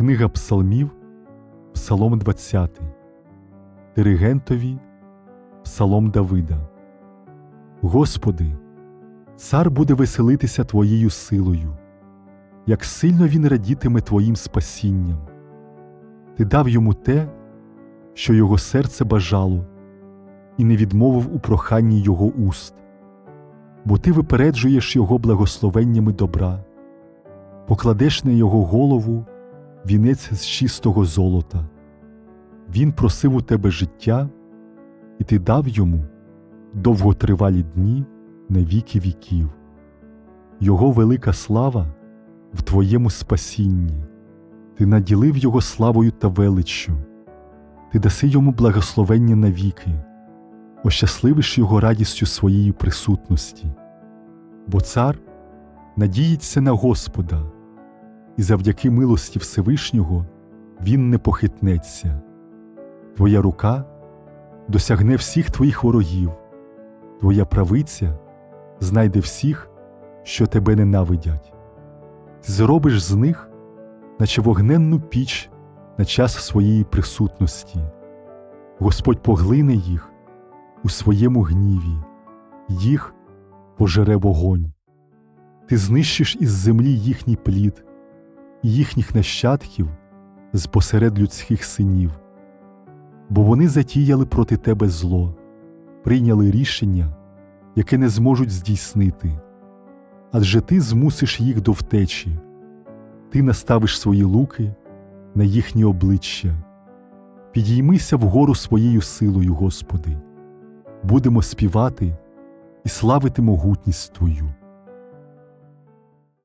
Книга Псалмів, Псалом 20, Диригентові, Псалом Давида. Господи, цар буде веселитися Твоєю силою, як сильно він радітиме Твоїм спасінням. Ти дав йому те, що його серце бажало, і не відмовив у проханні його уст, бо ти випереджуєш його благословеннями добра, покладеш на його голову вінець з чистого золота. Він просив у тебе життя, і ти дав йому довготривалі дні на віки віків. Його велика слава в твоєму спасінні, ти наділив його славою та величчю, ти даси йому благословення навіки, ощасливиш його радістю своєї присутності, бо цар надіється на Господа, і завдяки милості Всевишнього він не похитнеться. Твоя рука досягне всіх твоїх ворогів, твоя правиця знайде всіх, що тебе ненавидять. Зробиш з них, наче вогненну піч на час своєї присутності. Господь поглине їх у своєму гніві, їх пожере вогонь. Ти знищиш із землі їхній плід їхніх нащадків з посеред людських синів, бо вони затіяли проти тебе зло, прийняли рішення, яке не зможуть здійснити, адже ти змусиш їх до втечі, ти наставиш свої луки на їхні обличчя. Підіймися вгору своєю силою, Господи, будемо співати і славити могутність Твою.